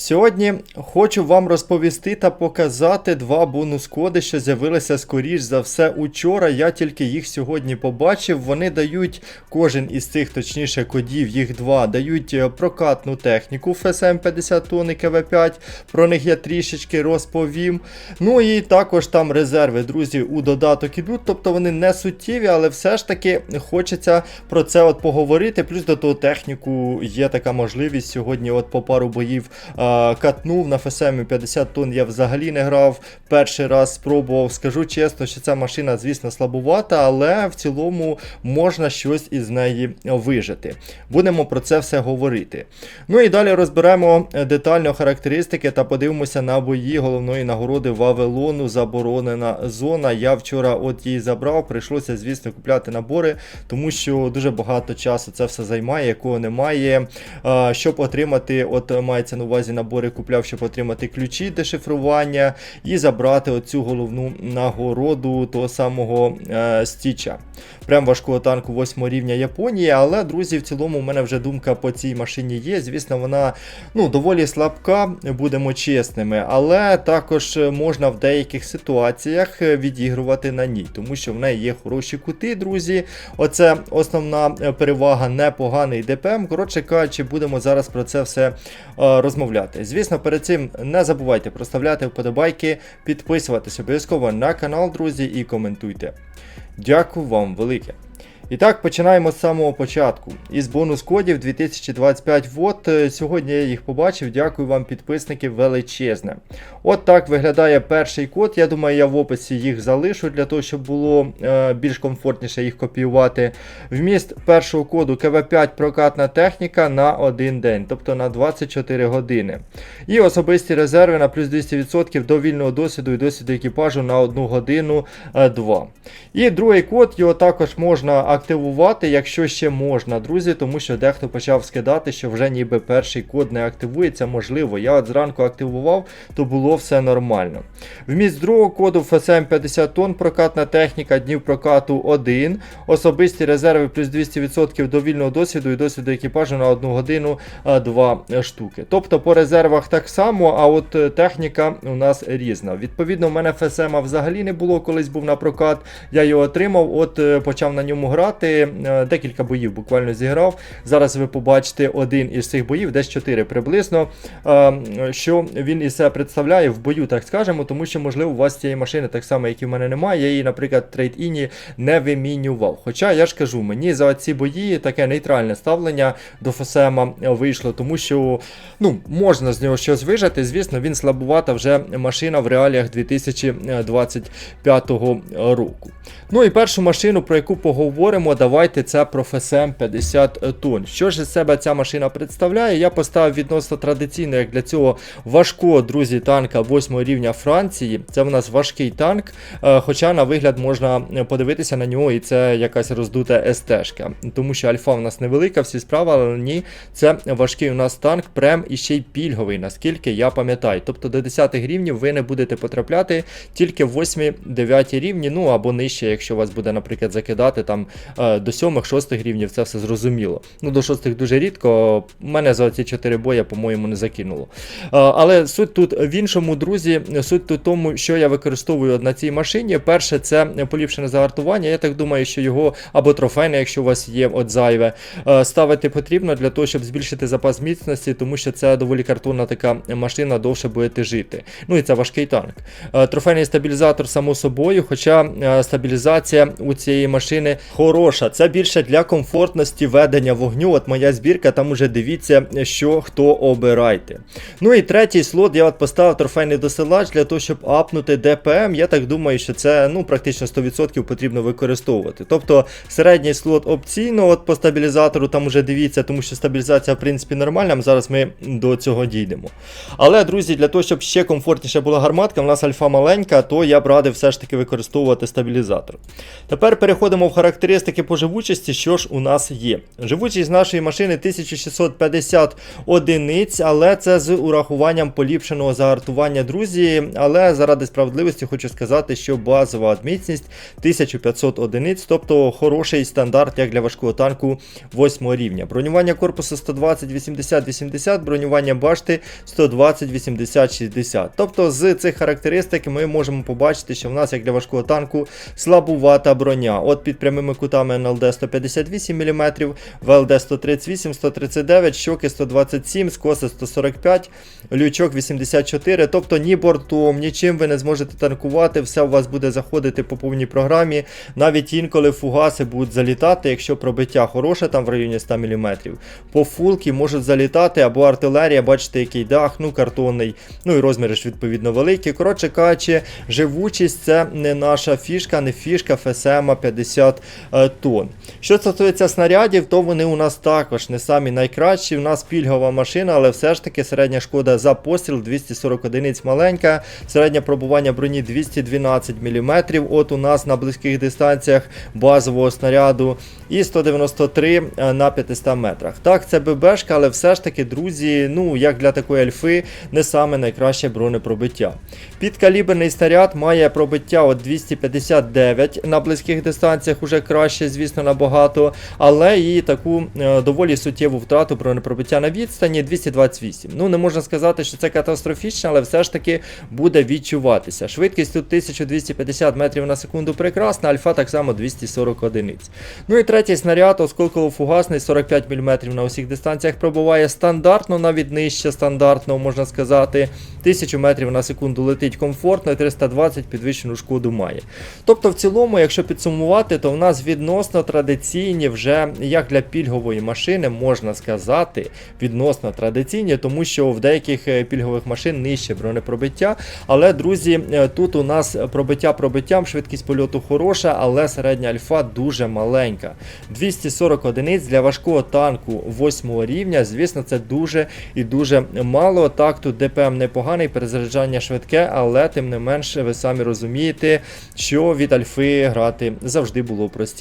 Сьогодні хочу вам розповісти та показати два бонус-коди, що з'явилися скоріш за все учора. Я тільки їх сьогодні побачив. Вони дають кожен із цих, точніше, кодів, їх два, дають е, прокатну техніку FSM 50 тонн і КВ5. Про них я трішечки розповім. Ну і також там резерви, друзі, у додаток ідуть. Тобто вони не суттєві, але все ж таки хочеться про це от поговорити. Плюс до того техніку є така можливість. Сьогодні от по пару боїв катнув на ФСМ 50 тонн. Я взагалі не грав. Перший раз спробував. Скажу чесно, що ця машина, звісно, слабувата, але в цілому можна щось із неї вижити. Будемо про це все говорити. Ну і далі розберемо е, детально характеристики та подивимося на бої головної нагороди Вавилону. Заборонена зона. Я вчора от її забрав. Прийшлося, звісно, купляти набори, тому що дуже багато часу це все займає, якого немає. А, Щоб отримати, от мається на увазі набори, купляв, щоб отримати ключі дешифрування і забрати оцю головну нагороду того самого е, стіча. Прям важкого танку 8 рівня Японії, але, друзі, в цілому у мене вже думка по цій машині є. Звісно, вона ну, доволі слабка, будемо чесними, але також можна в деяких ситуаціях відігрувати на ній, тому що в неї є хороші кути, друзі. Оце основна перевага, непоганий ДПМ. Коротше кажучи, будемо зараз про це все е, розмовляти. Звісно, перед цим не забувайте проставляти вподобайки, підписуватися обов'язково на канал, друзі, і коментуйте. Дякую вам велике. І так, починаємо з самого початку. Із бонус кодів 2025 Вот. Е, Сьогодні я їх побачив. Дякую вам, підписники, величезне. От так виглядає перший код. Я думаю, я в описі їх залишу для того, щоб було е, більш комфортніше їх копіювати. Вміст першого коду КВ5 прокатна техніка на один день, тобто на 24 години. І особисті резерви на плюс 200% до вільного досвіду і досвіду екіпажу на 1 годину 2. І другий код його також можна активувати, якщо ще можна, друзі, тому що дехто почав скидати, що вже ніби перший код не активується. Можливо, я от зранку активував, то було все нормально. Вміст другого коду FSM 50 тонн, прокатна техніка, днів прокату 1. Особисті резерви плюс 200% до вільного досвіду і досвіду екіпажу на 1 годину 2 штуки. Тобто по резервах так само, а от е, техніка у нас різна. Відповідно, в мене FSM взагалі не було, колись був на прокат. Я його отримав, от е, почав на ньому грати. Е, Декілька боїв буквально зіграв. Зараз ви побачите один із цих боїв, десь 4 приблизно. е, Що він із себе представляє в бою, так скажемо, тому що, можливо, у вас цієї машини так само, як і в мене немає. Я її, наприклад, трейд-іні не вимінював. Хоча я ж кажу, мені за ці бої таке нейтральне ставлення до Фосема вийшло, тому що ну, можна з нього щось вижати. Звісно, він слабувата вже машина в реаліях 2025 року. Ну і першу машину, про яку поговоримо, давайте це про FSM 50 тонн. Що ж із себе ця машина представляє? Я поставив відносно традиційно, як для цього важкого, друзі, танка 8 рівня Франції. Це в нас важкий танк, е, хоча на вигляд можна подивитися на нього, і це якась роздута СТ-шка. Тому що альфа в нас невелика, всі справи, але ні, це важкий у нас танк, прем і ще й пільговий, наскільки я пам'ятаю. Тобто до 10 рівнів ви не будете потрапляти тільки в 8-9 рівні, ну або нижче, якщо вас буде, наприклад, закидати там до 7-6 рівнів, це все зрозуміло. Ну, до 6 дуже рідко. Мене за ці 4 бої, по-моєму, не закинуло. Е, Але суть тут в іншому, друзі, суть тут тому, що я використовую на цій машині. Перше, це поліпшене загартування. Я так думаю, що його або трофейне, якщо у вас є от зайве, е, ставити потрібно для того, щоб збільшити запас міцності, тому що це доволі картонна така машина, довше будете жити. Ну і це важкий танк. Е, Трофейний стабілізатор, само собою, хоча е, стабілізація у цієї машини хороша. Це більше для комфортності ведення вогню. От моя збірка, там уже дивіться, що хто обирайте. Ну і третій слот я от поставив трофейний досилач для того, щоб апнути ДПМ. Я так думаю, що це ну, практично 100% потрібно використовувати. Тобто середній слот опційно, от по стабілізатору там уже дивіться, тому що стабілізація, в принципі, нормальна. Зараз ми до цього дійдемо. Але, друзі, для того, щоб ще комфортніше була гарматка, в нас альфа маленька, то я б радив все ж таки використовувати стабілізатор. Тепер переходимо в характеристики характеристики по живучості, що ж у нас є. Живучість нашої машини 1650 одиниць, але це з урахуванням поліпшеного загартування, друзі. Але заради справедливості хочу сказати, що базова міцність 1500 одиниць, тобто хороший стандарт як для важкого танку 8 рівня. Бронювання корпусу 120, 80, 80, бронювання башти 120, 80, 60. Тобто з цих характеристик ми можемо побачити, що в нас як для важкого танку слабувата броня. От під прямими кутами НЛД 158 мм, ВЛД 138, 139, щоки 127, скоси 145, лючок 84. Тобто ні бортом, нічим ви не зможете танкувати, все у вас буде заходити по повній програмі. Навіть інколи фугаси будуть залітати, якщо пробиття хороше, там в районі 100 мм. По фулки можуть залітати або артилерія, бачите, який дах, ну картонний, ну і розміри ж відповідно великі. Коротше кажучи, живучість це не наша фішка, не фішка ФСМ 50 е, тонн. Що стосується снарядів, то вони у нас також не самі найкращі. У нас пільгова машина, але все ж таки середня шкода за постріл 240 одиниць маленька, середнє пробування броні 212 мм. От у нас на близьких дистанціях базового снаряду і 193 на 500 метрах. Так, це ББшка, але все ж таки, друзі, ну як для такої альфи, не саме найкраще бронепробиття. Підкаліберний снаряд має пробиття от 259 на близьких дистанціях, уже краще, звісно, набагато, але і таку е, доволі суттєву втрату бронепробиття на відстані 228. Ну, не можна сказати, що це катастрофічно, але все ж таки буде відчуватися. Швидкість тут 1250 метрів на секунду прекрасна, альфа так само 240 одиниць. Ну і третій снаряд, осколково-фугасний 45 мм на усіх дистанціях пробуває стандартно, навіть нижче стандартного, можна сказати. 1000 метрів на секунду летить комфортно і 320 підвищену шкоду має. Тобто, в цілому, якщо підсумувати, то в нас відносно традиційні вже як для пільгової машини, можна сказати, відносно традиційні, тому що в деяких е, пільгових машин нижче бронепробиття. Але, друзі, е, тут у нас пробиття пробиттям, швидкість польоту хороша, але середня альфа дуже маленька. 240 одиниць для важкого танку 8 рівня, звісно, це дуже і дуже мало. Так, тут ДПМ непоганий, перезаряджання швидке, але тим не менше, ви самі розумієте, що від альфи грати завжди було простіше.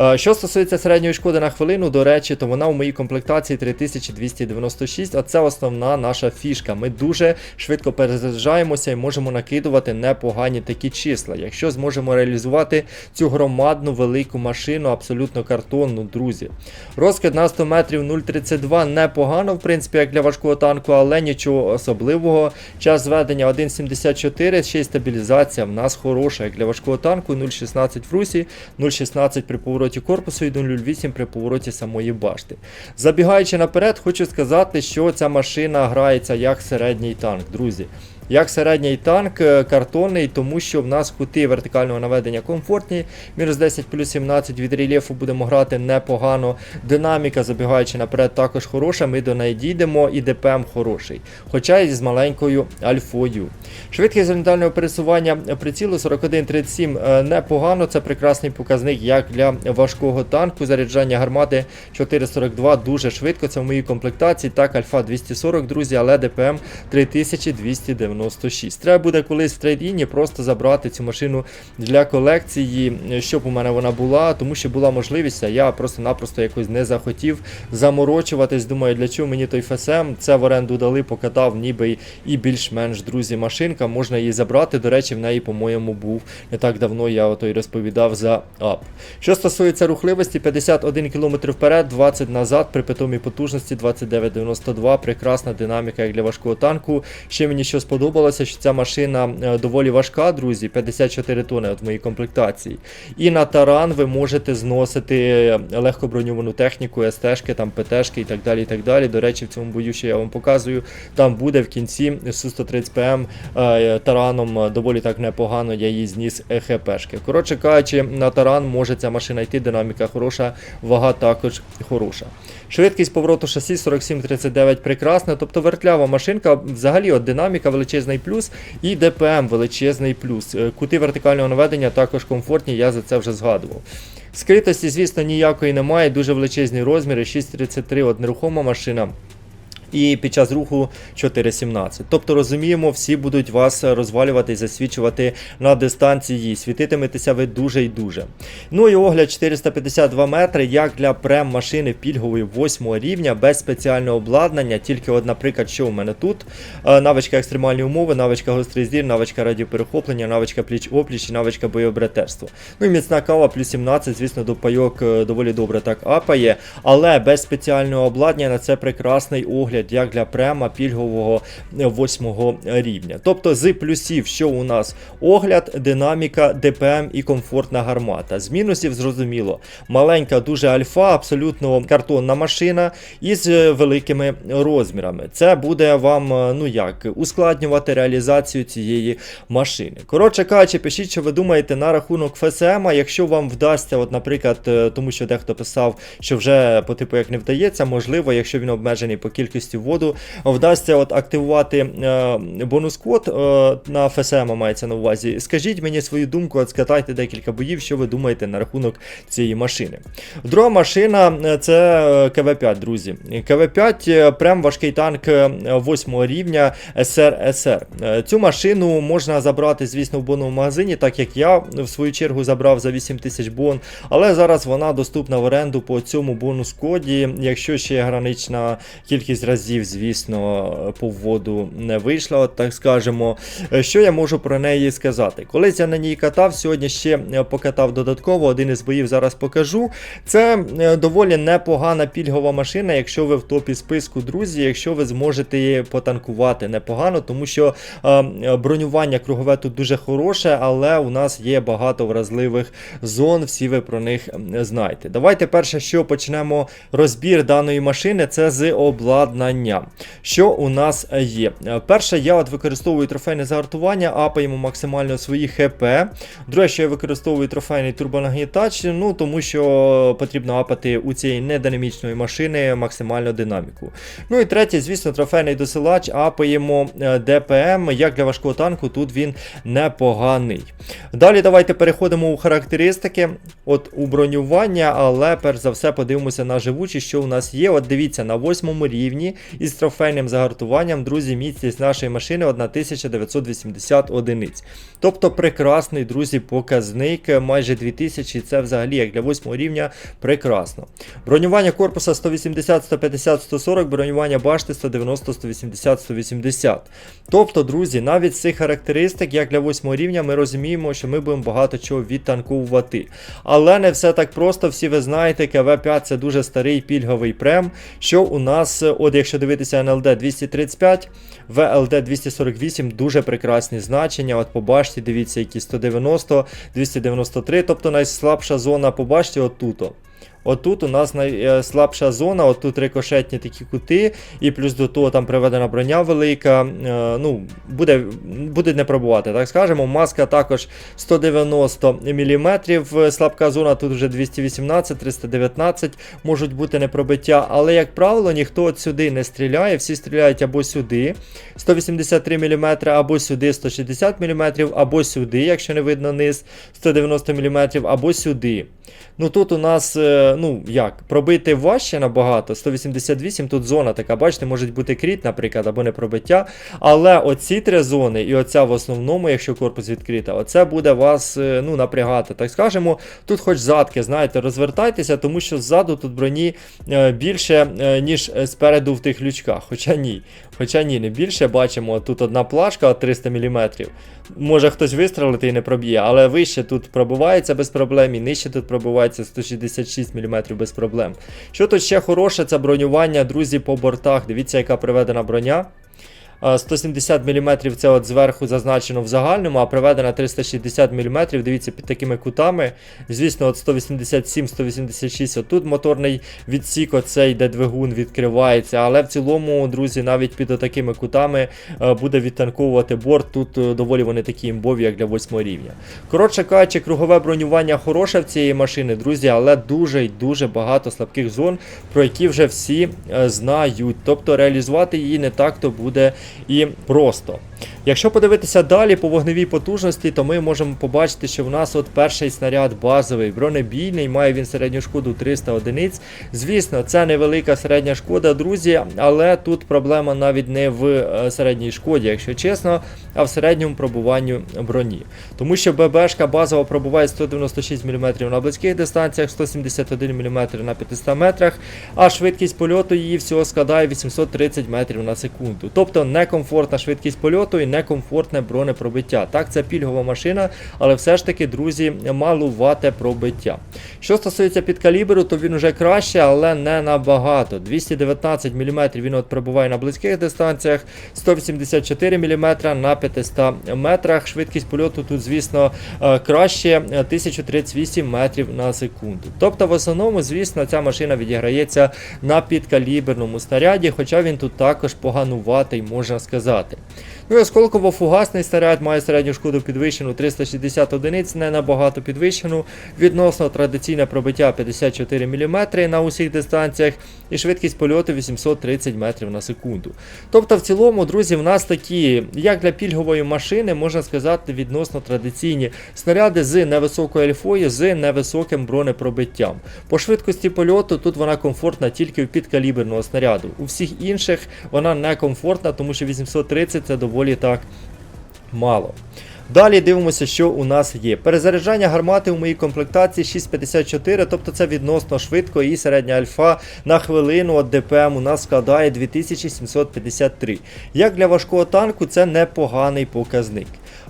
Е, Що стосується середньої шкоди на хвилину, до речі, то вона у моїй комплектації 3296, а це основна наша фішка. Ми дуже швидко перезаряджаємося і можемо накидувати непогані такі числа. Якщо зможемо реалізувати цю громадну велику машину, абсолютно картонну, друзі. Розкид на 100 метрів 0,32 непогано, в принципі, як для важкого танку, але нічого особливого. Час зведення 1,74, ще й стабілізація в нас хороша, як для важкого танку 0,16 в русі, 0,16 при повороті корпусу і 08 при повороті самої башти. Забігаючи наперед, хочу сказати, що ця машина грається як середній танк, друзі. Як середній танк е, картонний, тому що в нас кути вертикального наведення комфортні. Мінус 10 плюс 17 від рельєфу будемо грати непогано. Динаміка, забігаючи наперед, також хороша. Ми до неї дійдемо і ДПМ хороший. Хоча і з маленькою альфою. Швидкість горизонтального пересування прицілу 41-37 е, непогано. Це прекрасний показник як для важкого танку. Заряджання гармати 442 дуже швидко. Це в моїй комплектації. Так, альфа 240, друзі, але ДПМ 3290. 96. Треба буде колись в трейдіні просто забрати цю машину для колекції, щоб у мене вона була, тому що була можливість, а я просто-напросто якось не захотів заморочуватись. Думаю, для чого мені той ФСМ? Це в оренду дали, покатав, ніби і більш-менш друзі машинка. Можна її забрати. До речі, в неї, по-моєму, був не так давно. Я ото й розповідав за ап. Що стосується рухливості, 51 км вперед, 20 назад, при питомій потужності 29,92. Прекрасна динаміка як для важкого танку. Ще мені що сподобалося, що ця машина е, доволі важка, друзі, 54 тони от в моїй комплектації. І на таран ви можете зносити е, легко броньовану техніку, СТшки, там ПТшки і так далі. і так далі. До речі, в цьому бою, що я вам показую, там буде в кінці Су-130 ПМ е, тараном доволі так непогано, я її зніс ХПшки. Коротше кажучи, на таран може ця машина йти, динаміка хороша, вага також хороша. Швидкість повороту шасі 47-39 прекрасна, тобто вертлява машинка, взагалі от динаміка величезний плюс і ДПМ величезний плюс. Е, Кути вертикального наведення також комфортні, я за це вже згадував. Скритості, звісно, ніякої немає, дуже величезні розміри, 6.33 от нерухома машина. І під час руху 4.17. Тобто розуміємо, всі будуть вас розвалювати і засвічувати на дистанції. Світитиметеся ви дуже і дуже. Ну і огляд 452 метри, як для прем машини пільгової 8 рівня, без спеціального обладнання. Тільки, от, наприклад, що у мене тут: Е, навичка екстремальні умови, навичка гострий зір, навичка радіоперехоплення, навичка пліч-опліч і навичка бойобратерства. Ну і міцна кава плюс 17, звісно, до пайок е, доволі добре так апає, але без спеціального обладнання на це прекрасний огляд як для према пільгового 8 рівня. Тобто з плюсів, що у нас огляд, динаміка, ДПМ і комфортна гармата. З мінусів зрозуміло, маленька, дуже альфа, абсолютно картонна машина із е, великими розмірами. Це буде вам, е, ну як, ускладнювати реалізацію цієї машини. Коротше кажучи, пишіть, що ви думаєте на рахунок ФСМ, якщо вам вдасться, от, наприклад, е, тому що дехто писав, що вже по типу як не вдається, можливо, якщо він обмежений по кількості воду, вдасться от активувати е, бонус код е, на ФСМ мається на увазі. Скажіть мені свою думку, от скатайте декілька боїв, що ви думаєте на рахунок цієї машини. Друга машина е, це е, КВ-5, друзі. КВ-5 е, прям важкий танк 8 рівня СРСР. Цю машину можна забрати, звісно, в боновому магазині, так як я в свою чергу забрав за 8 тисяч бон. Але зараз вона доступна в оренду по цьому бонус коді. Якщо ще гранична кількість разів, звісно, по вводу не вийшла, так скажемо. Е, Що я можу про неї сказати? Колись я на ній катав, сьогодні ще е, покатав додатково, один із боїв зараз покажу. Це е, доволі непогана пільгова машина, якщо ви в топі списку, друзі, якщо ви зможете її потанкувати непогано, тому що бронювання кругове тут дуже хороше, але у нас є багато вразливих зон, всі ви про них знаєте. Давайте перше, що почнемо розбір даної машини, це з обладнання. Що у нас є? Е, Перше, я от використовую трофейне загартування, апаємо максимально свої ХП. Друге, що я використовую трофейний турбонагнітач, ну тому що потрібно апати у цієї нединамічної машини максимальну динаміку. Ну і третє, звісно, трофейний досилач, апаємо е, ДПМ. Як для важкого танку, тут він непоганий. Далі давайте переходимо у характеристики. От у бронювання, але перш за все подивимося на живучість, що у нас є. От дивіться, на восьмому рівні із трофейним загартуванням, друзі, міцність нашої машини 1980 одиниць. Тобто прекрасний, друзі, показник, майже 2000, це взагалі як для 8 рівня прекрасно. Бронювання корпуса 180, 150, 140, бронювання башти 190, 180, 180. Тобто, друзі, навіть з цих характеристик, як для 8 рівня, ми розуміємо, що ми будемо багато чого відтанкувати. Але не все так просто, всі ви знаєте, КВ-5 це дуже старий пільговий прем, що у нас, от якщо дивитися НЛД 235, ВЛД 248 дуже прекрасні значення. От побачте, дивіться, які 190, 293, тобто найслабша зона, побачте, отут. Отут у нас найслабша зона, отут рикошетні такі кути, і плюс до того там приведена броня велика. Е, ну, буде буде не пробувати, так скажемо. Маска також 190 мм. Слабка зона тут вже 218, 319 можуть бути непробиття. Але, як правило, ніхто от сюди не стріляє, всі стріляють або сюди 183 мм, або сюди 160 мм, або сюди, якщо не видно низ, 190 мм, або сюди. Ну тут у нас, е, ну як, пробити важче набагато. 188, тут зона така, бачите, може бути кріт, наприклад, або не пробиття. Але оці три зони, і оця в основному, якщо корпус відкрита, оце буде вас е, ну, напрягати. Так скажемо, тут хоч задки, знаєте, розвертайтеся, тому що ззаду тут броні е, більше, е, ніж спереду в тих лючках. Хоча ні. Хоча ні, не більше бачимо, тут одна плашка 300 мм. Може хтось вистрелити і не проб'є, але вище тут пробивається без проблем, і нижче тут пробивається 166 мм без проблем. Що тут ще хороше, це бронювання, друзі, по бортах. Дивіться, яка приведена броня. А, 170 мм це от зверху зазначено в загальному, а приведена 360 мм, дивіться, під такими кутами. Звісно, от 187-186, отут моторний відсік, оцей, де двигун відкривається. Але в цілому, друзі, навіть під такими кутами е, буде відтанковувати борт. Тут е, доволі вони такі імбові, як для 8 рівня. Коротше кажучи, кругове бронювання хороше в цієї машини, друзі, але дуже й дуже багато слабких зон, про які вже всі е, знають. Тобто реалізувати її не так то буде і просто. Якщо подивитися далі по вогневій потужності, то ми можемо побачити, що в нас от перший снаряд базовий, бронебійний, має він середню шкоду 300 одиниць. Звісно, це невелика середня шкода, друзі, але тут проблема навіть не в е, середній шкоді, якщо чесно, а в середньому пробуванню броні. Тому що ББшка базово пробуває 196 мм на близьких дистанціях, 171 мм на 500 метрах, а швидкість польоту її всього складає 830 метрів на секунду. Тобто некомфортна швидкість польоту і некомфортне бронепробиття. Так, це пільгова машина, але все ж таки, друзі, малувате пробиття. Що стосується підкаліберу, то він уже краще, але не набагато. 219 мм він от пробуває на близьких дистанціях, 184 мм на 500 метрах. Швидкість польоту тут, звісно, е, краще е, 1038 метрів на секунду. Тобто, в основному, звісно, ця машина відіграється на підкаліберному снаряді, хоча він тут також погануватий, можна сказати. Ну і осколково-фугасний снаряд має середню шкоду підвищену 360 одиниць, не набагато підвищену. Відносно традиційне пробиття 54 мм на усіх дистанціях і швидкість польоту 830 метрів на секунду. Тобто, в цілому, друзі, в нас такі, як для пільгової машини, можна сказати, відносно традиційні снаряди з невисокою альфою, з невисоким бронепробиттям. По швидкості польоту тут вона комфортна тільки у підкаліберного снаряду. У всіх інших вона не комфортна, тому що 830 це доволі так мало. Далі дивимося, що у нас є. Перезаряджання гармати у моїй комплектації 6,54, тобто це відносно швидко і середня альфа на хвилину от ДПМ у нас складає 2753. Як для важкого танку, це непоганий показник.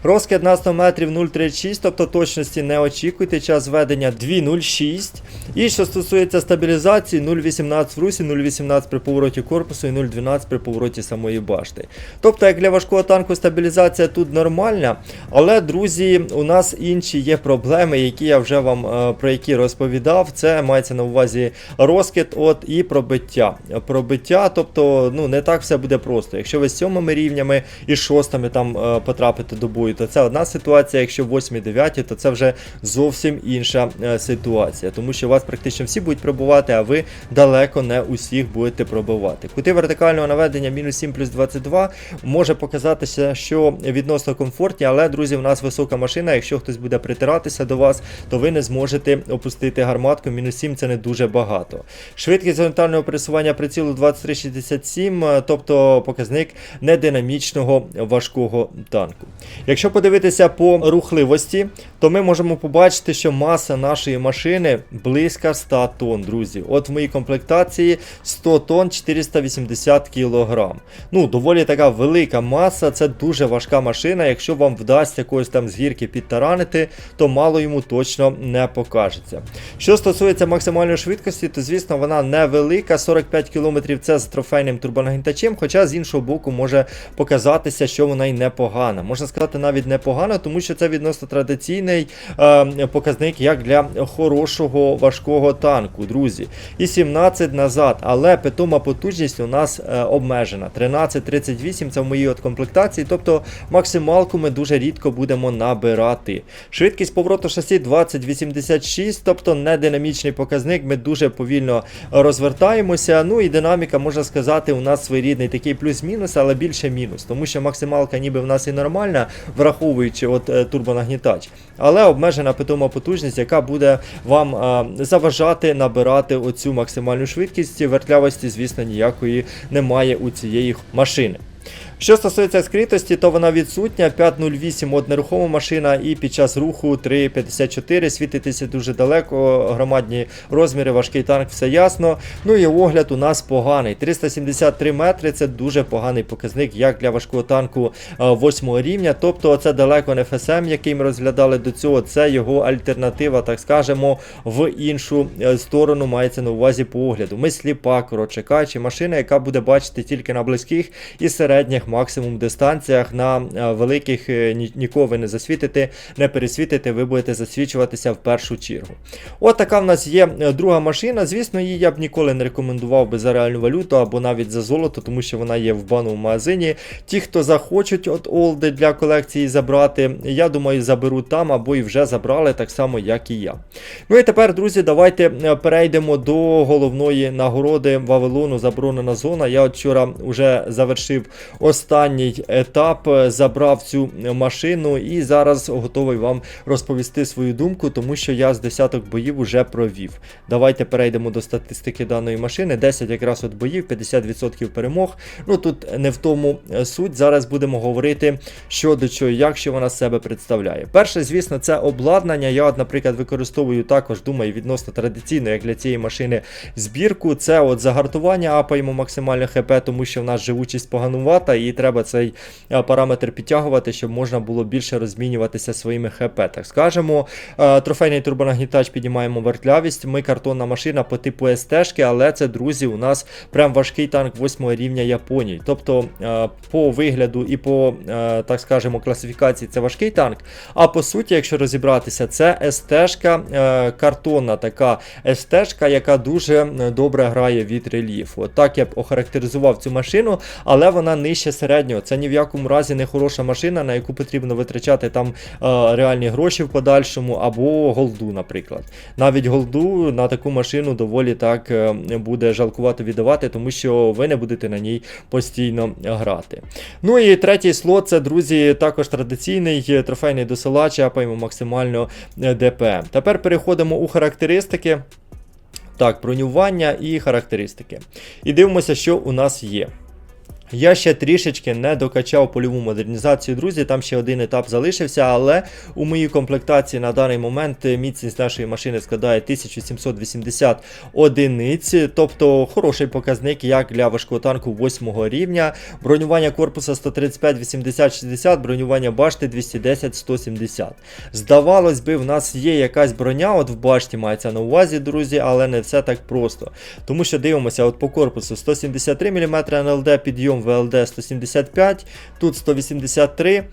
Розкид на 100 метрів 0,36, тобто точності не очікуйте, час ведення 2,06. І що стосується стабілізації, 0,18 в русі, 0,18 при повороті корпусу і 0,12 при повороті самої башти. Тобто, як для важкого танку стабілізація тут нормальна, але, друзі, у нас інші є проблеми, які я вже вам е, про які розповідав. Це мається на увазі розкид от, і пробиття. Пробиття, тобто, ну не так все буде просто. Якщо ви з сьомими рівнями і шостими там е, потрапите до бою, то це одна ситуація. Якщо восьмі, дев'яті, то це вже зовсім інша е, ситуація. Тому що у вас практично всі будуть пробувати, а ви далеко не усіх будете пробувати. Кути вертикального наведення мінус 7 плюс 22 може показатися, що відносно комфортні, але, друзі, в нас висока машина. Якщо хтось буде притиратися до вас, то ви не зможете опустити гарматку. Мінус 7 це не дуже багато. Швидкість горизонтального пересування прицілу 2367, е, тобто показник нединамічного важкого танку. Якщо подивитися по рухливості, то ми можемо побачити, що маса нашої машини близько 100 тонн, друзі. От в моїй комплектації 100 тонн 480 кг. Ну, доволі така велика маса, це дуже важка машина. Якщо вам вдасться якоїсь там з гірки підтаранити, то мало йому точно не покажеться. Що стосується максимальної швидкості, то звісно вона невелика, 45 км це з трофейним турбонагнітачем, хоча з іншого боку може показатися, що вона й непогана. Можна сказати, навіть непогана, тому що це відносно традиційний е, показник як для хорошого важкого танку, друзі. І 17 назад, але питома потужність у нас е, обмежена. 13-38 це в моїй от комплектації, тобто максималку ми дуже рідко будемо набирати. Швидкість повороту шасі 20-86, тобто не динамічний показник, ми дуже повільно розвертаємося. Ну і динаміка, можна сказати, у нас своєрідний такий плюс-мінус, але більше мінус, тому що максималка ніби в нас і нормальна, враховуючи от е, турбонагнітач, але обмежена питома потужність, яка буде вам е, заважати набирати оцю максимальну швидкість. Вертлявості, звісно, ніякої немає у цієї машини. Що стосується скритості, то вона відсутня. 5.08 от нерухома машина, і під час руху 3.54 світитися дуже далеко, громадні розміри, важкий танк, все ясно. Ну і огляд у нас поганий. 373 метри це дуже поганий показник, як для важкого танку 8 рівня. Тобто це далеко не ФСМ, який ми розглядали до цього. Це його альтернатива, так скажемо, в іншу е, сторону мається на увазі по огляду. Ми сліпа, коротше кажучи, машина, яка буде бачити тільки на близьких і середніх максимум дистанціях. На е, великих е, нікого не засвітите, не пересвітите, ви будете засвічуватися в першу чергу. От така в нас є е, друга машина. Звісно, її я б ніколи не рекомендував би за реальну валюту або навіть за золото, тому що вона є в бановому магазині. Ті, хто захочуть от олди для колекції забрати, я думаю, заберуть там або і вже забрали, так само, як і я. Ну і тепер, друзі, давайте перейдемо до головної нагороди Вавилону заборонена зона. Я от вчора вже завершив останній етап, е, забрав цю машину і зараз готовий вам розповісти свою думку, тому що я з десяток боїв уже провів. Давайте перейдемо до статистики даної машини. 10 якраз от боїв, 50% перемог. Ну тут не в тому е, суть. Зараз будемо говорити, що до чого, як що вона себе представляє. Перше, звісно, це обладнання. Я, от, наприклад, використовую також, думаю, відносно традиційно, як для цієї машини збірку. Це от загартування, апаємо максимально ХП, тому що в нас живучість поганувата, і треба цей е, параметр підтягувати, щоб можна було більше розмінюватися своїми ХП. Так скажемо, Е, трофейний турбонагнітач піднімаємо вертлявість. Ми картонна машина по типу СТ, але це, друзі, у нас прям важкий танк 8 рівня Японії. Тобто, е, по вигляду і по, так скажемо, класифікації це важкий танк. А по суті, якщо розібратися, це е, картонна така СТ-шка, яка дуже добре грає від рельєфу. От так я б охарактеризував цю машину, але вона нижче середнього. Це ні в якому разі не хороша машина, на яку потрібно витрачати там е, реальні гроші в подальшому, або голду, наприклад. Навіть голду на таку машину доволі так е, буде жалкувати віддавати, тому що ви не будете на ній постійно грати. Ну і третій слот це, друзі, також традиційний е, трофейний досилач, апаємо максимально ДПМ. Тепер переходимо у характеристики. Так, бронювання і характеристики. І дивимося, що у нас є. Я ще трішечки не докачав польову модернізацію, друзі. Там ще один етап залишився, але у моїй комплектації на даний момент міцність нашої машини складає 1780 одиниць, тобто хороший показник як для важкого танку 8 рівня. Бронювання корпуса 135, 80, 60, бронювання башти 210, 170. Здавалось би, в нас є якась броня, от в башті мається на увазі, друзі, але не все так просто. Тому що дивимося, от по корпусу 173 мм НЛД, підйом ВЛД 175, тут 183,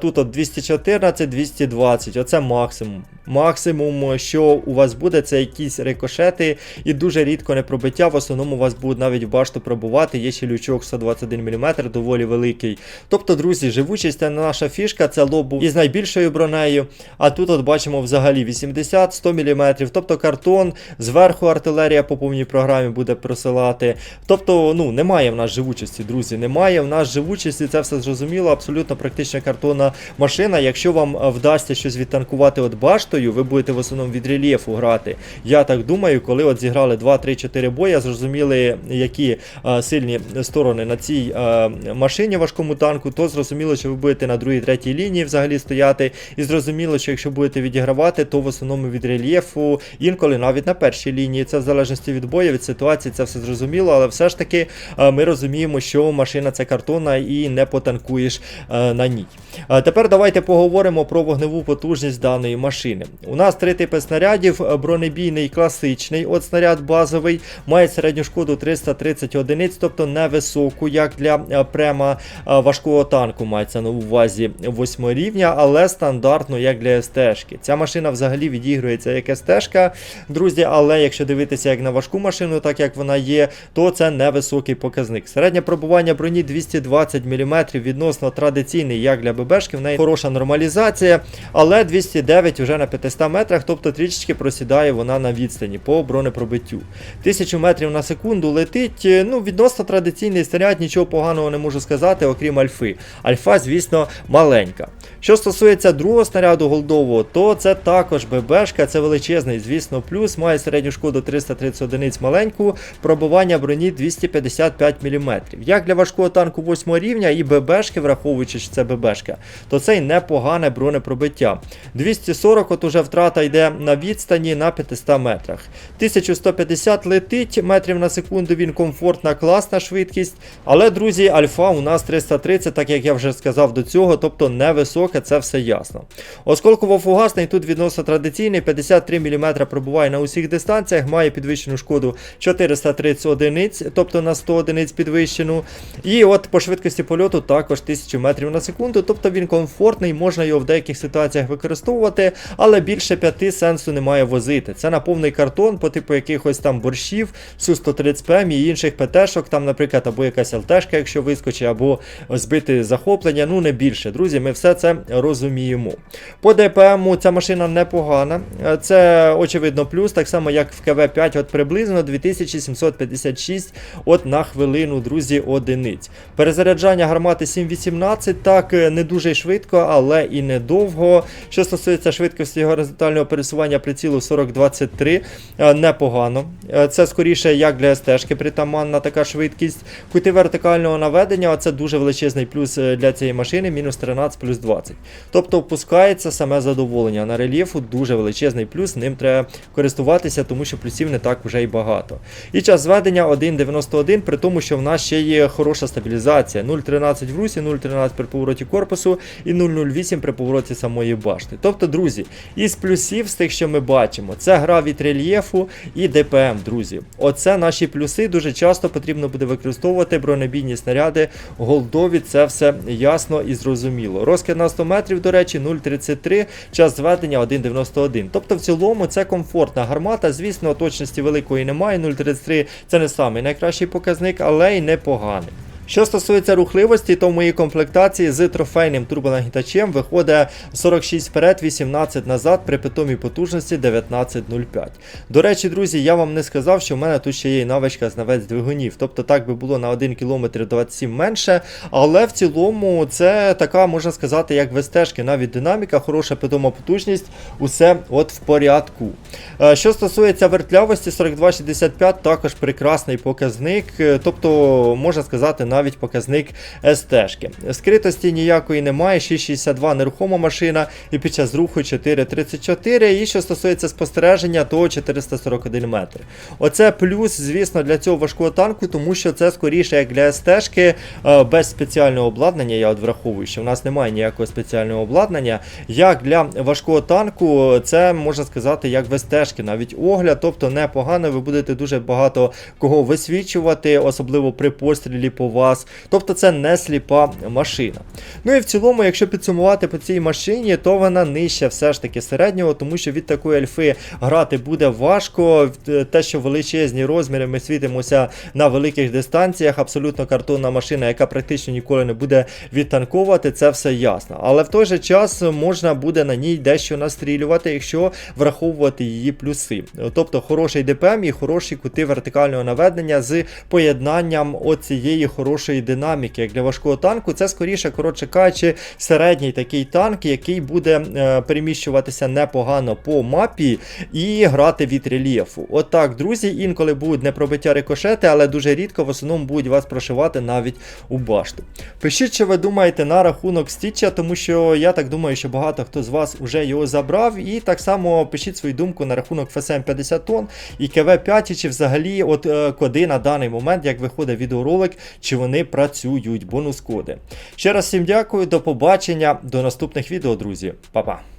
тут от 214, 220. Оце максимум. Максимум, що у вас буде, це якісь рикошети і дуже рідко не пробиття. В основному у вас будуть навіть башту пробувати. Є ще лючок 121 мм, доволі великий. Тобто, друзі, живучість це наша фішка, це лоб був із найбільшою бронею. А тут от бачимо взагалі 80-100 мм, тобто картон, зверху артилерія по повній програмі буде просилати. Тобто, ну, немає в нас живучості, друзі. Немає в нас живучості, це все зрозуміло, абсолютно практична картонна машина. Якщо вам е, вдасться щось відтанкувати от баштою, ви будете в основному від рельєфу грати. Я так думаю, коли от зіграли 2-3-4 бої, зрозуміли, які е, сильні сторони на цій е, машині важкому танку, то зрозуміло, що ви будете на другій, третій лінії взагалі стояти. І зрозуміло, що якщо будете відігравати, то в основному від рельєфу, інколи навіть на першій лінії. Це в залежності від бою, від ситуації, це все зрозуміло, але все ж таки е, ми розуміємо, що машина це картонна і не потанкуєш е, на ній. Е, Тепер давайте поговоримо про вогневу потужність даної машини. У нас три типи снарядів: бронебійний класичний, от снаряд базовий, має середню шкоду 330 одиниць, тобто невисоку, як для е, према важкого танку, мається на увазі 8 рівня, але стандартно, як для СТ-шки. Ця машина взагалі відігрується як СТ-шка, друзі, але якщо дивитися як на важку машину, так як вона є, то це невисокий показник. Середнє пробування броні 220 мм відносно традиційний, як для ББшки, в неї хороша нормалізація, але 209 вже на 500 метрах, тобто трішечки просідає вона на відстані по бронепробиттю. 1000 метрів на секунду летить. е, Ну, відносно традиційний снаряд, нічого поганого не можу сказати, окрім альфи. Альфа, звісно, маленька. Що стосується другого снаряду голдового, то це також ББшка, це величезний, звісно, плюс, має середню шкоду 330 одиниць маленьку, пробування броні 255 мм. Як для важкого танку 8 рівня і ББшки, враховуючи, що це ББшка, то це й непогане бронепробиття. 240 от уже втрата йде на відстані на 500 метрах. 1150 летить метрів на секунду, він комфортна, класна швидкість. Але, друзі, альфа у нас 330, так як я вже сказав до цього, тобто невисоке, це все ясно. Осколково-фугасний тут відносно традиційний, 53 мм пробуває на усіх дистанціях, має підвищену шкоду 430 одиниць, тобто на 100 одиниць підвищену. І от по швидкості польоту також 1000 метрів на секунду, тобто він комфортний, можна його в деяких ситуаціях використовувати, але більше 5 сенсу немає возити. Це на повний картон по типу якихось там борщів, Су-130ПМ і інших ПТ-шок, там, наприклад, або якась ЛТшка, якщо вискочить, або збити захоплення, ну не більше. Друзі, ми все це розуміємо. По ДПМу ця машина непогана. Е, Це очевидно плюс, так само як в КВ-5, от приблизно 2756 от на хвилину, друзі, от одиниць. Перезаряджання гармати 7.18, так е, не дуже швидко, але і недовго. Що стосується швидкості горизонтального пересування прицілу 40-23, е, непогано. Е, Це скоріше як для СТ-шки притаманна така швидкість. Кути вертикального наведення це дуже величезний плюс для цієї машини, мінус 13 плюс 20. Тобто впускається саме задоволення. На рельєфу дуже величезний плюс, ним треба користуватися, тому що плюсів не так вже й багато. І час зведення 1.91, при тому, що в нас ще є хороша стабілізація. 0.13 в русі, 0.13 при повороті корпусу і 0.08 при повороті самої башти. Тобто, друзі, із плюсів з тих, що ми бачимо, це гра від рельєфу і ДПМ, друзі. Оце наші плюси. Дуже часто потрібно буде використовувати бронебійні снаряди, голдові, це все ясно і зрозуміло. Розкид на 100 метрів, до речі, 0.33, час зведення 1.91. Тобто, в цілому це комфортна гармата. Звісно, точності великої немає. 0.33 це не самий найкращий показник, але й непоганий. Що стосується рухливості, то в моїй комплектації з трофейним турбонагнітачем виходить 46 вперед, 18 назад при питомій потужності 19.05. До речі, друзі, я вам не сказав, що в мене тут ще є навичка знавець двигунів. Тобто так би було на 1 км 27 менше. Але в цілому це така, можна сказати, як вестежки, навіть динаміка, хороша питома потужність, усе от в порядку. Е, Що стосується вертлявості, 42,65 також прекрасний показник. е, Тобто, можна сказати, навіть показник СТ-шки. Скритості ніякої немає, 6,62 нерухома машина, і під час руху 4,34. І що стосується спостереження, то 441 метр. Оце плюс, звісно, для цього важкого танку, тому що це скоріше як для СТ-шки е, без спеціального обладнання. Я от враховую, що в нас немає ніякого спеціального обладнання. Як для важкого танку, це можна сказати, як в СТ-шки, навіть огляд, тобто непогано, ви будете дуже багато кого висвічувати, особливо при пострілі по вас. Тобто це не сліпа машина. Ну і в цілому, якщо підсумувати по цій машині, то вона нижча все ж таки середнього, тому що від такої альфи грати буде важко. Те, що величезні розміри, ми світимося на великих дистанціях, абсолютно картонна машина, яка практично ніколи не буде відтанковувати, це все ясно. Але в той же час можна буде на ній дещо настрілювати, якщо враховувати її плюси. Тобто хороший ДПМ і хороші кути вертикального наведення з поєднанням оцієї хорошої динаміки. Як для важкого танку, це скоріше, коротше кажучи, середній такий танк, який буде е, переміщуватися непогано по мапі і грати від рельєфу. Отак, друзі, інколи будуть не пробиття рикошети, але дуже рідко в основному будуть вас прошивати навіть у башту. Пишіть, що ви думаєте на рахунок стіча, тому що я так думаю, що багато хто з вас вже його забрав. І так само пишіть свою думку на рахунок FSM 50 тонн і КВ5, чи взагалі от е, коди на даний момент, як виходить відеоролик, чи вони працюють, бонус коди. Ще раз всім дякую, до побачення, до наступних відео, друзі. Па-па.